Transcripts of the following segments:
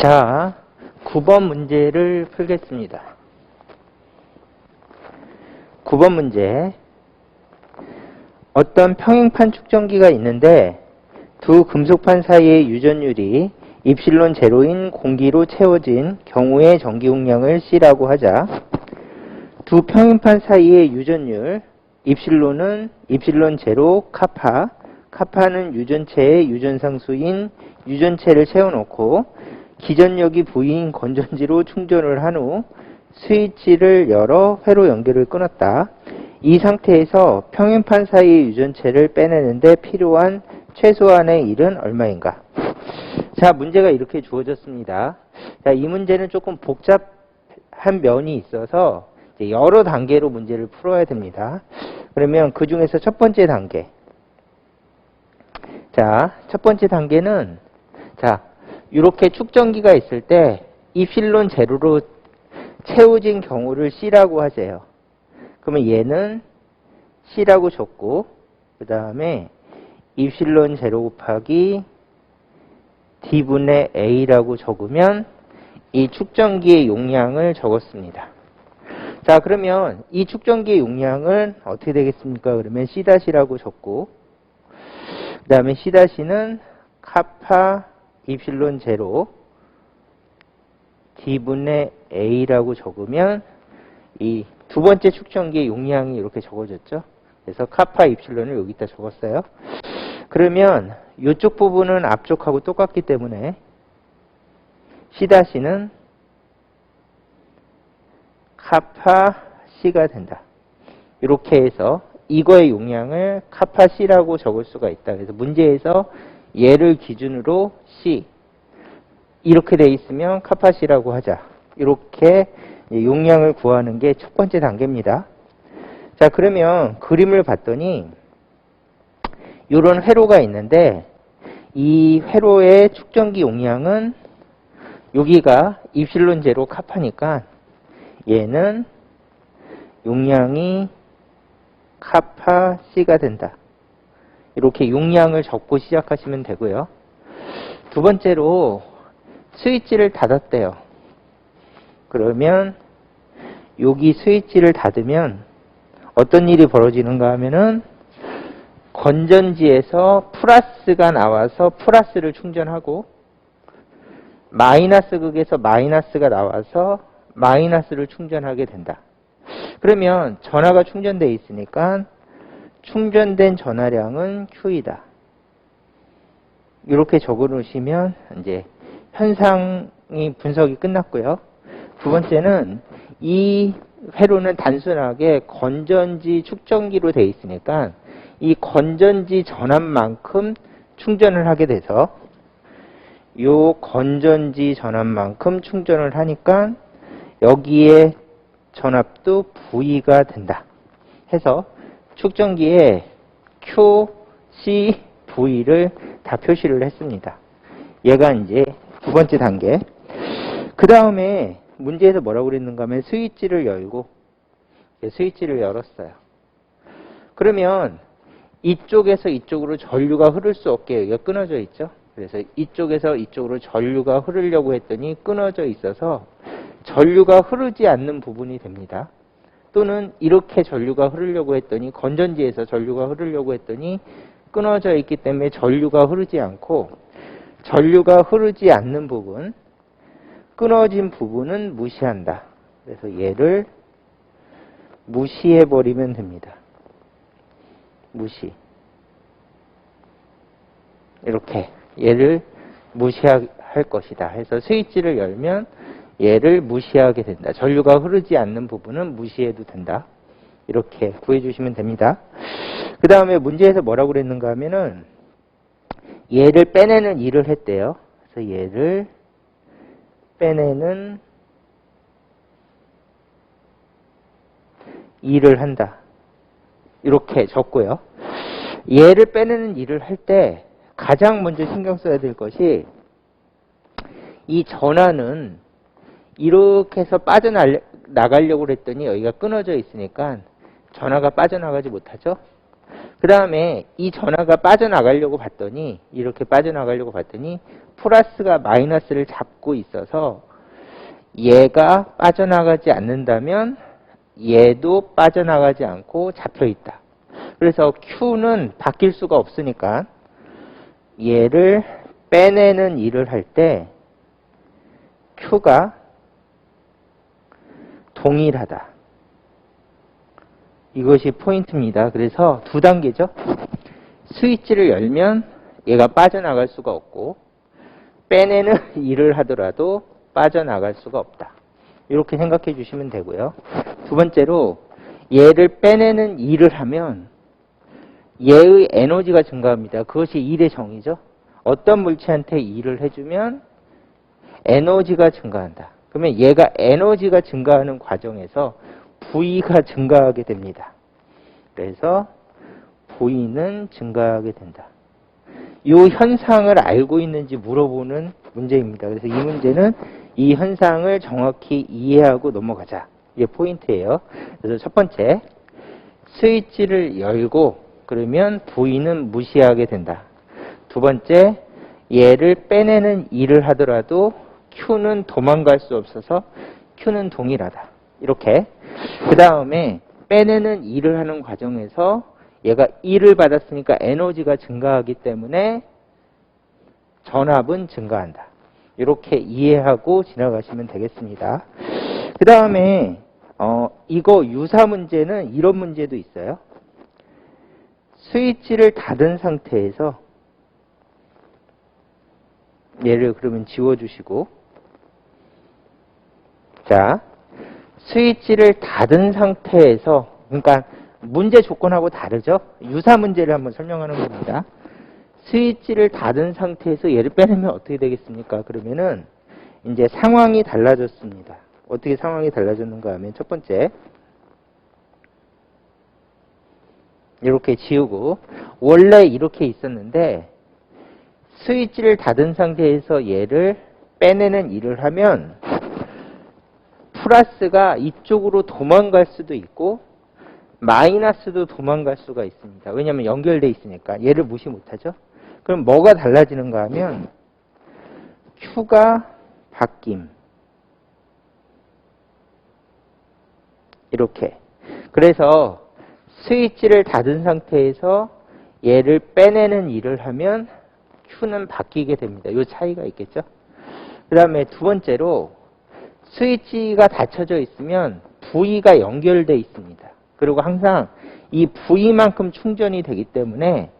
자, 9번 문제를 풀겠습니다. 9번 문제. 어떤 평행판 축전기가 있는데 두 금속판 사이의 유전율이 입실론 제로인 공기로 채워진 경우의 전기 용량을 C라고 하자. 두 평행판 사이의 유전율 입실론은 입실론 제로 카파 카파는 유전체의 유전상수인 유전체를 채워놓고 기전력이 V인 건전지로 충전을 한 후 스위치를 열어 회로 연결을 끊었다. 이 상태에서 평행판 사이의 유전체를 빼내는데 필요한 최소한의 일은 얼마인가? 자, 문제가 이렇게 주어졌습니다. 자, 이 문제는 조금 복잡한 면이 있어서 여러 단계로 문제를 풀어야 됩니다. 그러면 그 중에서 첫 번째 단계. 자, 첫 번째 단계는 자, 이렇게 축전기가 있을 때 입실론 제로로 채워진 경우를 C라고 하세요. 그러면 얘는 C라고 줬고 그 다음에 입실론 제로 곱하기 D분의 A라고 적으면 이 축전기의 용량을 적었습니다. 자 그러면 이 축전기의 용량은 어떻게 되겠습니까? 그러면 C-라고 적고 그 다음에 C-는 카파 입실론 제로 D분의 A라고 적으면 이 두 번째 축전기의 용량이 이렇게 적어졌죠. 그래서 카파 입실론을 여기다 적었어요. 그러면 이쪽 부분은 앞쪽하고 똑같기 때문에 C-는 카파 C가 된다. 이렇게 해서 이거의 용량을 카파 C라고 적을 수가 있다. 그래서 문제에서 얘를 기준으로 C 이렇게 돼 있으면 카파 C라고 하자. 이렇게 용량을 구하는 게 첫 번째 단계입니다. 자 그러면 그림을 봤더니 이런 회로가 있는데 이 회로의 축전기 용량은 여기가 입실론 제로 카파니까 얘는 용량이 카파 C가 된다. 이렇게 용량을 적고 시작하시면 되고요. 두 번째로 스위치를 닫았대요. 그러면 여기 스위치를 닫으면 어떤 일이 벌어지는가 하면은 건전지에서 플러스가 나와서 플러스를 충전하고 마이너스 극에서 마이너스가 나와서 마이너스를 충전하게 된다. 그러면 전화가 충전되어 있으니까 충전된 전화량은 Q이다. 이렇게 적어 놓으시면 이제 현상이 분석이 끝났고요. 두 번째는 이 회로는 단순하게 건전지 축전기로 되어 있으니까 이 건전지 전압만큼 충전을 하게 돼서 이 건전지 전압만큼 충전을 하니까 여기에 전압도 V가 된다. 해서 축전기에 Q, C, V를 다 표시를 했습니다. 얘가 이제 두 번째 단계. 그 다음에 문제에서 뭐라고 그랬는가 하면 스위치를 열고 스위치를 열었어요. 그러면 이쪽에서 이쪽으로 전류가 흐를 수 없게 여기가 끊어져 있죠. 그래서 이쪽에서 이쪽으로 전류가 흐르려고 했더니 끊어져 있어서 전류가 흐르지 않는 부분이 됩니다. 또는 이렇게 전류가 흐르려고 했더니 건전지에서 전류가 흐르려고 했더니 끊어져 있기 때문에 전류가 흐르지 않고 전류가 흐르지 않는 부분, 끊어진 부분은 무시한다. 그래서 얘를 무시해버리면 됩니다. 무시. 이렇게 얘를 무시할 것이다. 해서 스위치를 열면 얘를 무시하게 된다. 전류가 흐르지 않는 부분은 무시해도 된다. 이렇게 구해주시면 됩니다. 그 다음에 문제에서 뭐라고 그랬는가 하면은 얘를 빼내는 일을 했대요. 그래서 얘를 빼내는 일을 한다. 이렇게 적고요. 얘를 빼내는 일을 할 때 가장 먼저 신경 써야 될 것이 이 전화는 이렇게 해서 빠져나가려고 했더니 여기가 끊어져 있으니까 전화가 빠져나가지 못하죠. 그 다음에 이 전화가 빠져나가려고 봤더니 이렇게 빠져나가려고 봤더니 플러스가 마이너스를 잡고 있어서 얘가 빠져나가지 않는다면 얘도 빠져나가지 않고 잡혀 있다. 그래서 Q는 바뀔 수가 없으니까 얘를 빼내는 일을 할 때 Q가 동일하다. 이것이 포인트입니다. 그래서 두 단계죠. 스위치를 열면 얘가 빠져나갈 수가 없고 빼내는 일을 하더라도 빠져나갈 수가 없다. 이렇게 생각해 주시면 되고요. 두 번째로 얘를 빼내는 일을 하면 얘의 에너지가 증가합니다. 그것이 일의 정의죠. 어떤 물체한테 일을 해주면 에너지가 증가한다. 그러면 얘가 에너지가 증가하는 과정에서 V가 증가하게 됩니다. 그래서 V는 증가하게 된다. 이 현상을 알고 있는지 물어보는 문제입니다. 그래서 이 문제는 이 현상을 정확히 이해하고 넘어가자. 이게 포인트예요. 그래서 첫 번째, 스위치를 열고 그러면 V는 무시하게 된다. 두 번째, 얘를 빼내는 일을 하더라도 Q는 도망갈 수 없어서 Q는 동일하다. 이렇게. 그 다음에 빼내는 일을 하는 과정에서 얘가 1을 받았으니까 에너지가 증가하기 때문에 전압은 증가한다. 이렇게 이해하고 지나가시면 되겠습니다. 그 다음에 어, 이거 유사 문제는 이런 문제도 있어요. 스위치를 닫은 상태에서 얘를 그러면 지워주시고 자 스위치를 닫은 상태에서 그러니까 문제 조건하고 다르죠. 유사 문제를 한번 설명하는 겁니다. 스위치를 닫은 상태에서 얘를 빼내면 어떻게 되겠습니까? 그러면은 이제 상황이 달라졌습니다. 어떻게 상황이 달라졌는가 하면 첫 번째 이렇게 지우고 원래 이렇게 있었는데 스위치를 닫은 상태에서 얘를 빼내는 일을 하면 플러스가 이쪽으로 도망갈 수도 있고 마이너스도 도망갈 수가 있습니다. 왜냐하면 연결돼 있으니까 얘를 무시 못하죠. 그럼 뭐가 달라지는가 하면 Q가 바뀜 이렇게 그래서 스위치를 닫은 상태에서 얘를 빼내는 일을 하면 Q는 바뀌게 됩니다. 이 차이가 있겠죠. 그 다음에 두 번째로 스위치가 닫혀져 있으면 V가 연결돼 있습니다. 그리고 항상 이 V만큼 충전이 되기 때문에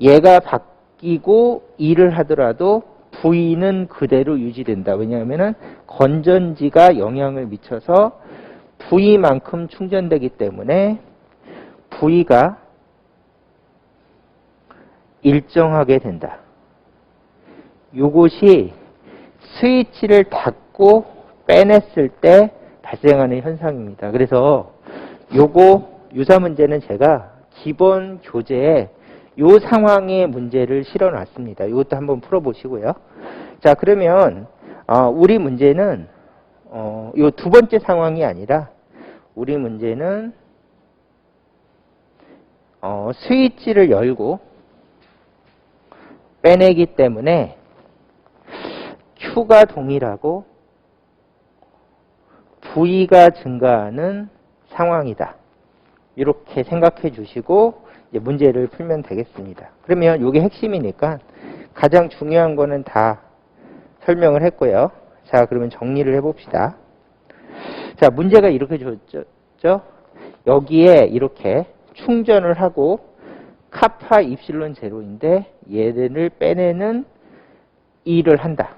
얘가 바뀌고 일을 하더라도 V는 그대로 유지된다. 왜냐하면 건전지가 영향을 미쳐서 V만큼 충전되기 때문에 V가 일정하게 된다. 이것이 스위치를 닫고 빼냈을 때 발생하는 현상입니다. 그래서 요거 유사 문제는 제가 기본 교재에 요 상황의 문제를 실어 놨습니다. 이것도 한번 풀어 보시고요. 자, 그러면 어, 우리 문제는 어, 요 두 번째 상황이 아니라 우리 문제는 어, 스위치를 열고 빼내기 때문에 Q가 동일하고 V가 증가하는 상황이다. 이렇게 생각해 주시고 문제를 풀면 되겠습니다. 그러면 이게 핵심이니까 가장 중요한 거는 다 설명을 했고요. 자, 그러면 정리를 해봅시다. 자, 문제가 이렇게 줬죠. 여기에 이렇게 충전을 하고 카파 입실론 제로인데 얘를 빼내는 일을 한다.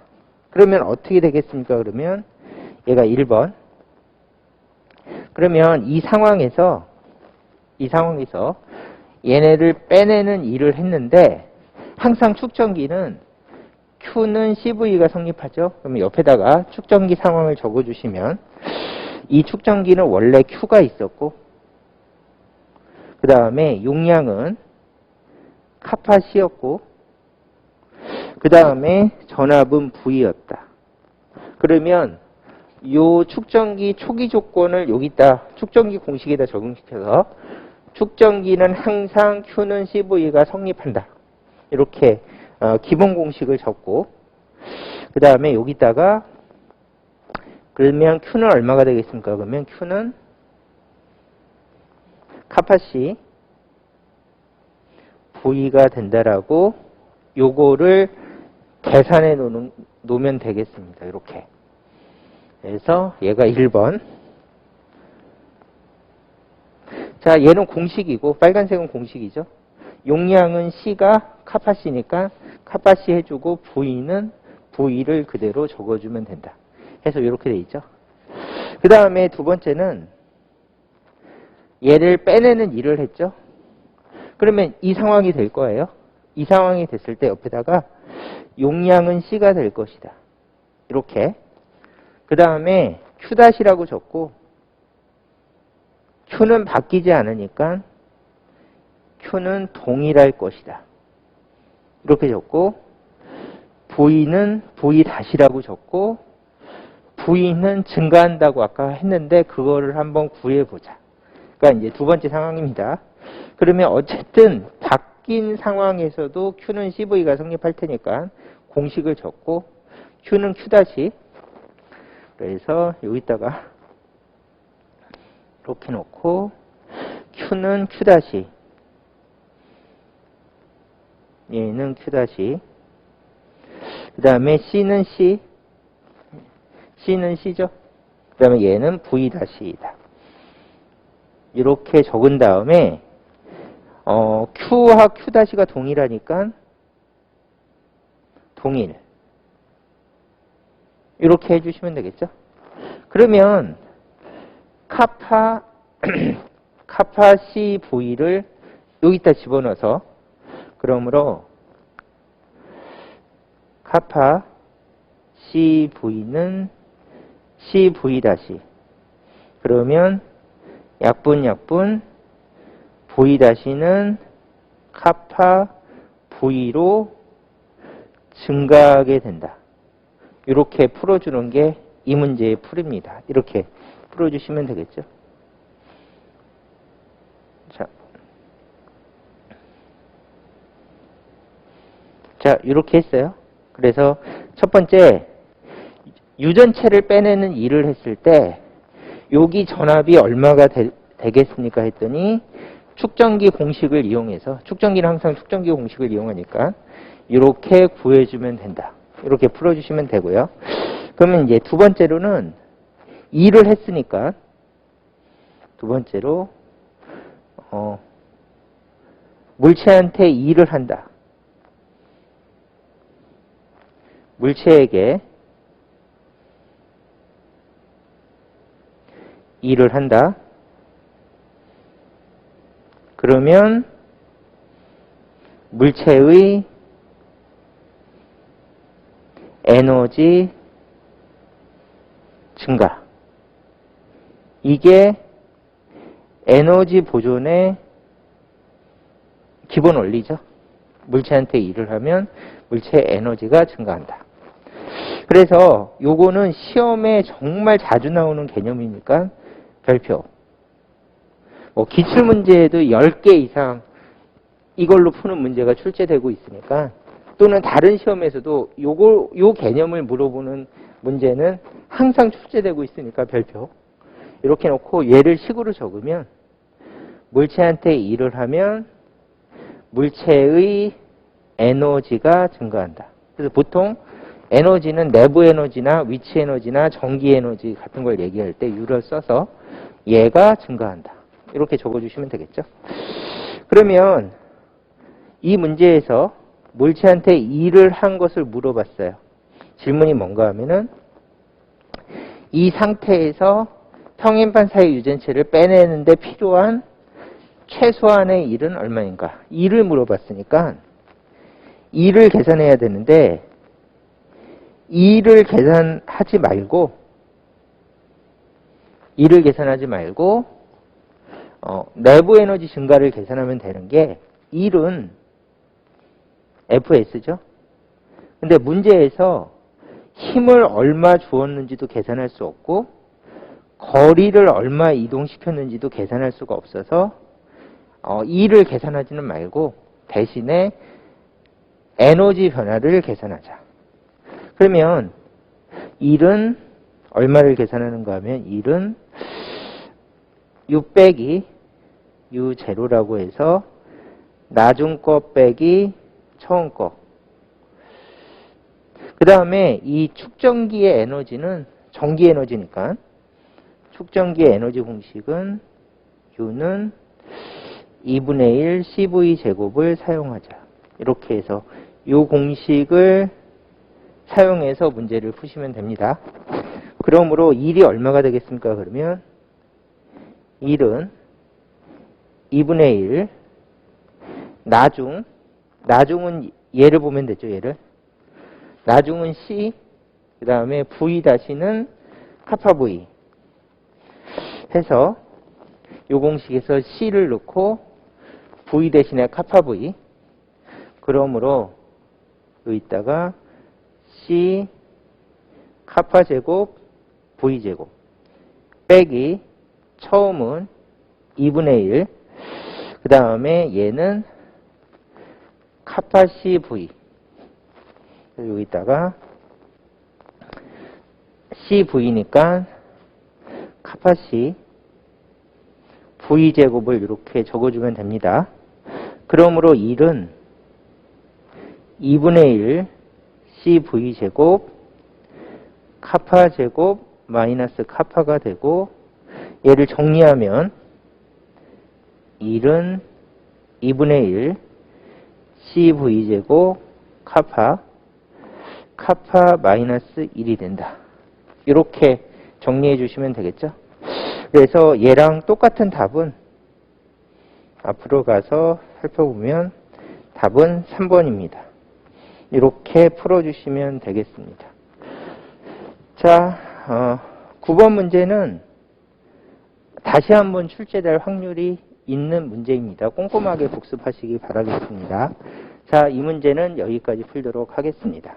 그러면 어떻게 되겠습니까? 그러면 얘가 1번. 그러면 이 상황에서 이 상황에서 얘네를 빼내는 일을 했는데 항상 축전기는 Q는 CV가 성립하죠. 그러면 옆에다가 축전기 상황을 적어주시면 이 축전기는 원래 Q가 있었고 그 다음에 용량은 카팟이었고 그 다음에 전압은 V였다. 그러면 요 축전기 초기 조건을 여기다 축전기 공식에다 적용시켜서 축전기는 항상 Q는 CV가 성립한다. 이렇게 어, 기본 공식을 적고 그 다음에 여기다가 그러면 Q는 얼마가 되겠습니까? 그러면 Q는 카파시 V가 된다라고 요거를 계산해 놓으면 되겠습니다. 이렇게. 그래서 얘가 1번. 자, 얘는 공식이고 빨간색은 공식이죠. 용량은 C가 카파시니까 카파시 해주고 V는 V를 그대로 적어주면 된다. 해서 이렇게 돼 있죠. 그 다음에 두 번째는 얘를 빼내는 일을 했죠. 그러면 이 상황이 될 거예요. 이 상황이 됐을 때 옆에다가 용량은 C가 될 것이다. 이렇게. 그 다음에 Q-라고 적고 Q는 바뀌지 않으니까 Q는 동일할 것이다. 이렇게 적고 V는 V-라고 적고 V는 증가한다고 아까 했는데 그거를 한번 구해보자. 그러니까 이제 두 번째 상황입니다. 그러면 어쨌든 바뀐 상황에서도 Q는 CV가 성립할 테니까 공식을 적고 Q는 Q 다시 그래서 여기다가 이렇게 놓고 Q는 Q 다시 얘는 Q 다시 그 다음에 C는 C C는 C죠. 그 다음에 얘는 V 다시이다. 이렇게 적은 다음에 어, Q와 Q 다시가 동일하니까 동일 이렇게 해주시면 되겠죠. 그러면 카파 카파 C V를 여기다 집어넣어서 그러므로 카파 C V는 C V 다시 그러면 약분 약분 V 다시는 카파 V로 증가하게 된다. 이렇게 풀어주는 게 이 문제의 풀입니다. 이렇게 풀어주시면 되겠죠. 자, 자 이렇게 했어요. 그래서 첫 번째 유전체를 빼내는 일을 했을 때 여기 전압이 얼마가 되, 되겠습니까 했더니 축전기 공식을 이용해서 축전기는 항상 축전기 공식을 이용하니까 이렇게 구해주면 된다. 이렇게 풀어주시면 되고요. 그러면 이제 두 번째로는 일을 했으니까 두 번째로 어, 물체한테 일을 한다. 물체에게 일을 한다. 그러면 물체의 에너지 증가. 이게 에너지 보존의 기본 원리죠. 물체한테 일을 하면 물체의 에너지가 증가한다. 그래서 요거는 시험에 정말 자주 나오는 개념이니까 별표. 뭐 기출 문제에도 10개 이상 이걸로 푸는 문제가 출제되고 있으니까 또는 다른 시험에서도 요거 요 개념을 물어보는 문제는 항상 출제되고 있으니까 별표. 이렇게 놓고 얘를 식으로 적으면 물체한테 일을 하면 물체의 에너지가 증가한다. 그래서 보통 에너지는 내부 에너지나 위치 에너지나 전기 에너지 같은 걸 얘기할 때 U를 써서 얘가 증가한다. 이렇게 적어주시면 되겠죠. 그러면 이 문제에서 물체한테 일을 한 것을 물어봤어요. 질문이 뭔가 하면은 이 상태에서 평행판 사이 유전체를 빼내는데 필요한 최소한의 일은 얼마인가? 일을 물어봤으니까 일을 계산해야 되는데 일을 계산하지 말고 일을 계산하지 말고 어, 내부 에너지 증가를 계산하면 되는 게 일은 FS죠. 근데 문제에서 힘을 얼마 주었는지도 계산할 수 없고 거리를 얼마 이동시켰는지도 계산할 수가 없어서 어, E를 계산하지는 말고 대신에 에너지 변화를 계산하자. 그러면 1은 얼마를 계산하는가 하면 1은 U 빼기 U0라고 해서 나중 거 빼기 처음 거. 그 다음에 이 축전기의 에너지는 전기 에너지니까 축전기의 에너지 공식은 U는 2분의 1 CV 제곱을 사용하자. 이렇게 해서 이 공식을 사용해서 문제를 푸시면 됩니다. 그러므로 1이 얼마가 되겠습니까? 그러면 1은 2분의 1 나중 나중은 얘를 보면 되죠. 얘를. 나중은 C 그 다음에 V 다시는 카파 V 해서 이 공식에서 C를 넣고 V 대신에 카파 V 그러므로 여기다가 C 카파 제곱 V 제곱. 빼기 처음은 2분의 1그 다음에 얘는 카파 C V 여기다가 CV니까 카파 C V 제곱을 이렇게 적어주면 됩니다. 그러므로 1은 2분의 1 CV 제곱 카파 제곱 마이너스 카파가 되고 얘를 정리하면 1은 2분의 1 CV 제곱 카파 카파 마이너스 1이 된다. 이렇게 정리해 주시면 되겠죠? 그래서 얘랑 똑같은 답은 앞으로 가서 살펴보면 답은 3번입니다. 이렇게 풀어주시면 되겠습니다. 자, 어, 9번 문제는 다시 한번 출제될 확률이 있는 문제입니다. 꼼꼼하게 복습하시기 바라겠습니다. 자, 이 문제는 여기까지 풀도록 하겠습니다.